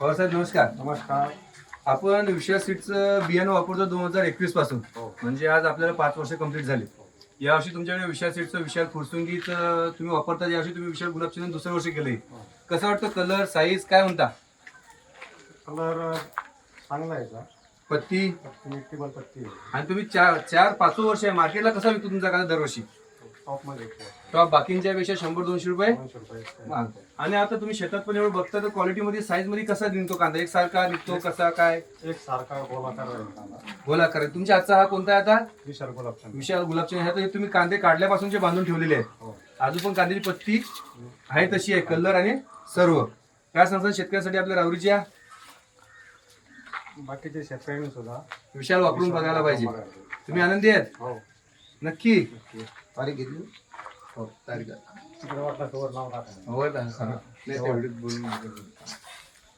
पवार साहेब नमस्कार. नमस्कार. आपण विषय सीटचं बियाणं वापरतो दोन हजार एकवीसपासून. हो. म्हणजे आज आपल्याला पाच वर्ष कंप्लीट झाली. यावर्षी तुमच्याकडे विशाल सीटचं विशाल फुरसुंगीचं तुम्ही वापरता यावर्षी तुम्ही विशाल गुलाबचंदन दुसऱ्या वर्षी केलंय. कसं वाटतं कलर साईज काय म्हणता? कलर चांगला आहे पत्ती? आणि तुम्ही चार चार पाच वर्ष आहे. मार्केटला कसा विकतो तुमचा कांदा दरवर्षी? टॉपमध्ये. तेव्हा बाकींच्या पेक्षा शंभर दोनशे रुपये? दोनशे रुपये महाग. आणि आता तुम्ही शेतात पण एवढं बघता तर क्वालिटी मध्ये साईजमध्ये कसा निघतो कांदा? एक सारखा निघतो कसा काय? एक सारखा गोलाकार आहे. कांदा बोला करा तुमच्या आजचा हा कोणता आहे आता? विशाल गुलाबचंद विशाल गुलाबचे ह्यात हे तुम्ही कांदे काढल्यापासूनचे बांधून ठेवलेले आहेत. हो. अजून पण कांद्याची पत्ती आहे तशी आहे कलर आणि सर्व. काय सांगतात शेतकऱ्यासाठी आपल्या रावरीच्या बाकीचे शेतकऱ्यांनी सुद्धा विशाल वापरून बघायला पाहिजे. तुम्ही आनंदी आहेत? हो. नक्की. तारीख घेतली हो तारीख. नाव टाकायचं हो ना. नाही, तेवढीच बोलून